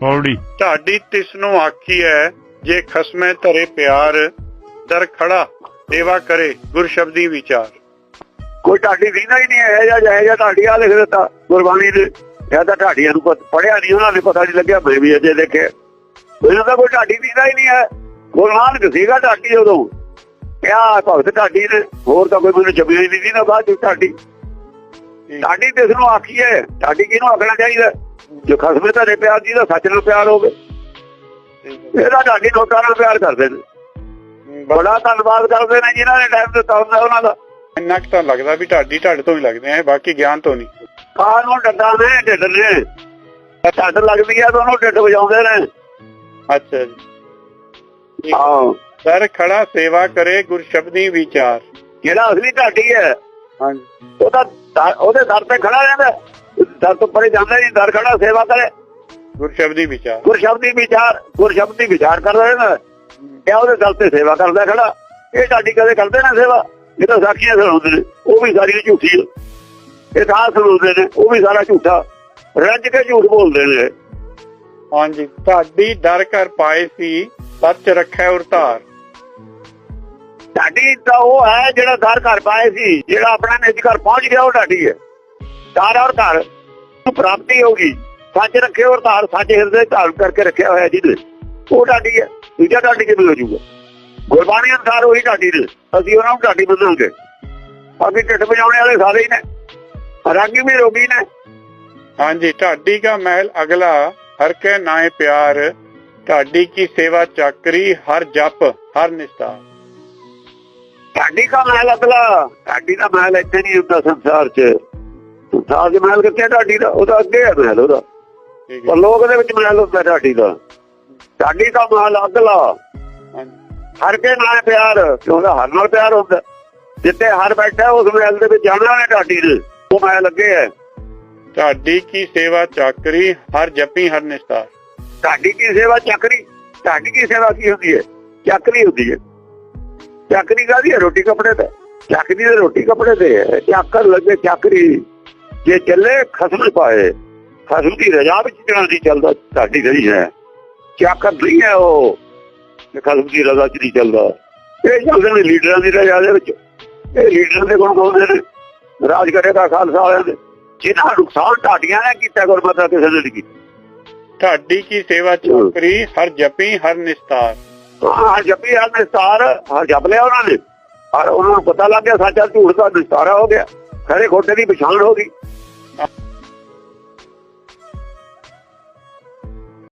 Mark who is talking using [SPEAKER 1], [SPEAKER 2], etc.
[SPEAKER 1] ਪੌੜੀ।
[SPEAKER 2] ਢਾਡੀ ਤਿਸ ਨੂੰ ਆਖੀ ਹੈ ਜੇ ਖਸਮੇ ਧਰੇ ਪਿਆਰ ਦਰ ਖੜਾ ਸੇਵਾ ਕਰੇ ਗੁਰ ਸ਼ਬਦੀ ਵਿਚਾਰ।
[SPEAKER 3] ਕੋਈ ਢਾਡੀ ਦੀਨਾ ਹੀ ਨਹੀਂ ਹੈ ਜਾਂ ਜਾਇ ਜਾਂ ਢਾਡੀ ਆ ਲਿਖ ਦਿੱਤਾ ਗੁਰਬਾਣੀ ਦੇ। ਇਹ ਤਾਂ ਢਾਡੀਆਂ ਨੂੰ ਪੜ੍ਹਿਆ ਨਹੀਂ ਉਹਨਾਂ ਨੇ ਪਤਾ ਨਹੀਂ ਲੱਗਿਆ ਮੈਂ ਵੀ ਅਜੇ ਦੇਖਿਆ। ਮੈਨੂੰ ਤਾਂ ਕੋਈ ਢਾਡੀ ਦੀਨਾ ਹੀ ਨਹੀਂ ਹੈ। ਗੁਰੂ ਨਾਨਕ ਸੀਗਾ ਢਾਡੀ ਉਦੋਂ। ਕਿਆ ਭਗਤ ਢਾਡੀ ਨੇ ਹੋਰ ਤਾਂ ਕੋਈ ਮੈਨੂੰ ਜੰਮਿਆ ਹੀ ਨਹੀਂ ਸੀ ਨਾ ਬਾਅਦ ਚ ਢਾਡੀ ਢਾਡੀ ਤੇ ਇਸ ਨੂੰ ਆਖੀਏ ਢਾਡੀ ਕਿਹਨੂੰ ਆਖਣਾ ਚਾਹੀਦਾ? ਜੋ ਖਸਮੇ ਧਰੇ ਪਿਆਰ ਜੀ ਦਾ ਸੱਚ ਨਾਲ ਪਿਆਰ ਹੋਵੇ। ਇਹਦਾ ਢਾਡੀ ਨੋਟਾਂ ਨਾਲ ਪਿਆਰ ਕਰਦੇ ਨੇ। ਬੜਾ ਧੰਨਵਾਦ ਕਰਦੇ ਨੇ ਜਿਨ੍ਹਾਂ ਨੇ ਟਾਈਮ ਦਿੱਤਾ ਹੁੰਦਾ ਉਹਨਾਂ ਦਾ।
[SPEAKER 2] ਇੰਨਾ ਕੁ ਤਾਂ ਲੱਗਦਾ ਵੀ ਢਾਡੀ ਢੱਡ ਤੋਂ ਹੀ ਲੱਗਦੇ ਆ ਬਾਕੀ ਗਿਆਨ ਤੋਂ ਨਹੀਂ।
[SPEAKER 3] ਕਾਂ ਨੂੰ ਡੱਡਾ ਨੇ ਢਿੱਡ ਨੇ? ਢੱਡ ਲੱਗਦੀ ਆ ਤਾਂ ਉਹਨੂੰ ਢਿੱਡ ਵਜਾਉਂਦੇ ਨੇ।
[SPEAKER 2] ਅੱਛਾ ਜੀ।
[SPEAKER 3] ਹਾਂ।
[SPEAKER 2] ਦਰ ਖੜਾ ਸੇਵਾ ਕਰੇ ਗੁਰ ਸ਼ਬਦੀ ਵਿਚਾਰ।
[SPEAKER 3] ਜਿਹੜਾ ਅਸਲੀ ਢਾਡੀ ਹੈ
[SPEAKER 2] ਹਾਂਜੀ।
[SPEAKER 3] ਉਹ ਤਾਂ ਦਰ- ਉਹਦੇ ਦਰ ਤੇ ਖੜਾ ਰਹਿੰਦਾ। ਦਰ ਤੋਂ ਪਰੇ ਜਾਂਦਾ ਨਹੀਂ ਦਰ ਖੜਾ ਸੇਵਾ ਕਰੇ।
[SPEAKER 2] ਗੁਰ ਸ਼ਬਦੀ ਵਿਚਾਰ।
[SPEAKER 3] ਗੁਰ ਸ਼ਬਦੀ ਵਿਚਾਰ ਗੁਰ ਸ਼ਬਦੀ ਵਿਚਾਰ ਕਰਦਾ ਰਹਿੰਦਾ। ਕਿਆ ਉਹਦੇ ਦਰ ਤੇ ਸੇਵਾ ਕਰਦਾ ਖੜਾ। ਇਹ ਢਾਡੀ ਕਦੇ ਕਰਦੇ ਨਾ ਸੇਵਾ। ਇਹ ਤਾਂ ਸਾਖੀਆਂ ਸੁਣਾਉਂਦੇ ਨੇ। ਉਹ ਵੀ ਸਾਰੀ ਝੂਠੀ ਹੈ ਇਹ ਤਾਂ ਸੁਣਾਉਂਦੇ ਨੇ। ਉਹ ਵੀ ਸਾਰਾ ਝੂਠਾ। ਰੱਜ ਕੇ ਝੂਠ ਬੋਲਦੇ ਨੇ।
[SPEAKER 2] ਹਾਂਜੀ। ਢਾਡੀ ਡਰ ਕਰ ਪਾਏ ਸੀ ਸੱਚ ਰੱਖੈ ਉਰਤਾਰ
[SPEAKER 3] ਢਾਡੀ ਤਾਂ ਉਹ ਹੈ ਜਿਹੜਾ ਦਰ ਘਰ ਪਾਏ ਸੀ ਜਿਹੜਾ ਆਪਣਾ ਨਿੱਜ ਘਰ ਪਹੁੰਚ ਗਿਆ ਉਹ ਢਾਡੀ ਹੈ। ਦਰ ਔਰ ਘਰ ਨੂੰ ਪ੍ਰਾਪਤੀ ਹੋਗੀ ਸੱਚ ਰੱਖੇ ਔਰ ਧਾਰ ਸੱਚ ਹਿਰਦੇ ਧਾਰਨ ਕਰਕੇ ਰੱਖਿਆ ਹੋਇਆ ਜਿਹਨੇ ਉਹ ਢਾਡੀ ਹੈ। ਦੂਜਾ ਢਾਡੀ ਕਿਵੇਂ ਹੋ ਜਾਊਗਾ? ਗੁਰਬਾਣੀ ਅਨੁਸਾਰ ਉਹੀ ਢਾਡੀ ਨੇ ਅਸੀਂ ਉਹਨਾਂ ਨੂੰ ਢਾਡੀ ਮੰਨਾਂਗੇ ਬਾਕੀ ਢਿੱਡ ਵਜਾਉਣੇ ਵਾਲੇ ਸਾਰੇ ਹੀ ਨੇ। ਰਾਗੀ ਵੀ ਰੋਗੀ ਨੇ।
[SPEAKER 2] ਹਾਂਜੀ ਢਾਡੀ ਕਾ ਮਹਿਲ ਅਗਲਾ। ਹਰ ਕੇ ਨਾਏ ਪਿਆਰ। ਢਾਡੀ ਕੀ ਸੇਵਾ ਚਾਕਰੀ। ਹਰ ਜਪ ਹਰ ਨਿਸਤਾਰ
[SPEAKER 3] ਢਾਡੀ ਦਾ ਮਹਿਲ ਅਗਲਾ। ਢਾਡੀ ਦਾ ਮਹਿਲ ਇੱਥੇ ਨਹੀਂ ਹੁੰਦਾ ਸੰਸਾਰ 'ਚ। 'ਚ ਮਹਿਲ ਕਿੱਥੇ ਹੈ ਢਾਡੀ ਦਾ? ਉਹਦਾ ਅੱਗੇ ਹੈ ਮਹਿਲ ਉਹਦਾ। ਪਰ
[SPEAKER 2] ਹੈ।
[SPEAKER 3] ਲੋਕ ਦੇ ਵਿੱਚ ਮਹਿਲ ਹੁੰਦਾ ਢਾਡੀ ਦਾ। ਢਾਡੀ ਦਾ ਮਹਿਲ ਅਗਲਾ। ਹਰ ਕੇ ਨਾਲ ਪਿਆਰ ਕਿਉਂਦਾ ਹਰ ਨਾਲ ਪਿਆਰ ਹੁੰਦਾ। ਜਿੱਥੇ ਹਰ ਬੈਠਾ ਉਸ ਮਹਿਲ ਦੇ ਵਿੱਚ ਜਾਣਾ ਉਹਨੇ ਢਾਡੀ ਦੇ। ਉਹ ਮਹਿਲ ਅੱਗੇ ਹੈ।
[SPEAKER 2] ਢਾਡੀ ਕੀ ਸੇਵਾ ਚਾਕਰੀ ਹਰ ਜਪੀ ਹਰ ਨਿਸਤਾਰ
[SPEAKER 3] ਢਾਡੀ ਕੀ ਸੇਵਾ ਚੱਕਰੀ? ਢਾਡੀ ਕੀ ਸੇਵਾ ਕੀ ਹੁੰਦੀ ਹੈ? ਚੱਕਰੀ ਹੁੰਦੀ ਹੈ। ਚੱਕਰੀ ਕਾਹਦੀ ਹੈ? ਰੋਟੀ ਕੱਪੜੇ ਤੇ। ਚੱਕਰੀ ਦੇ ਰੋਟੀ ਕੱਪੜੇ ਤੇ ਹੈ। ਚੱਕਰ ਲੱਗੇ ਚੱਕਰੀ। ਜੇ ਚੱਲੇ ਖਸਮ ਪਾਏ ਖਸਮ ਦੀ ਰਜਾ ਵਿੱਚ ਜਿਹੜਾ ਨਹੀਂ ਚੱਲਦਾ ਢਾਡੀ ਨਹੀਂ ਹੈ। ਚੱਕਰ ਨਹੀਂ ਹੈ ਉਹ ਖਸਮ ਦੀ ਰਜ਼ਾ ਚ ਨਹੀਂ ਚੱਲਦਾ। ਇਹ ਚੱਲਦੇ ਨੇ ਲੀਡਰਾਂ ਦੀ ਰਜ਼ਾ ਦੇ ਵਿੱਚ। ਇਹ ਲੀਡਰਾਂ ਦੇ ਗੁਣ ਗਾਉਂਦੇ ਨੇ। ਰਾਜ ਕਰੇਗਾ ਖਾਲਸਾ ਵਾਲਿਆਂ ਦੇ। ਜਿਨ੍ਹਾਂ ਨੁਕਸਾਨ ਢਾਡੀਆਂ ਨੇ ਕੀਤਾ ਗੁਰਮਤਿ ਕਿਸੇ ਨੇ ਨਹੀਂ ਕੀਤਾ।
[SPEAKER 2] ਢਾਡੀ ਕੀ ਸੇਵਾ ਚਾਕਰੀ ਹਰ ਜਪੀ ਹਰ ਨਿਸਤਾਰ।
[SPEAKER 3] ਹਾਂ ਜਪੀ ਹਰ ਨਿਸਤਾਰ ਹਾਂ ਜਪ ਲਿਆ ਉਹਨਾਂ ਨੇ। ਔਰ ਉਹਨਾਂ ਨੂੰ ਪਤਾ ਲੱਗ ਗਿਆ ਸੱਚਾ ਝੂਠ ਦਾ ਨਿਸਤਾਰਾ ਹੋ ਗਿਆ। ਖਰੇ ਖੋਟੇ ਦੀ ਪਛਾਣ ਹੋ ਗਈ।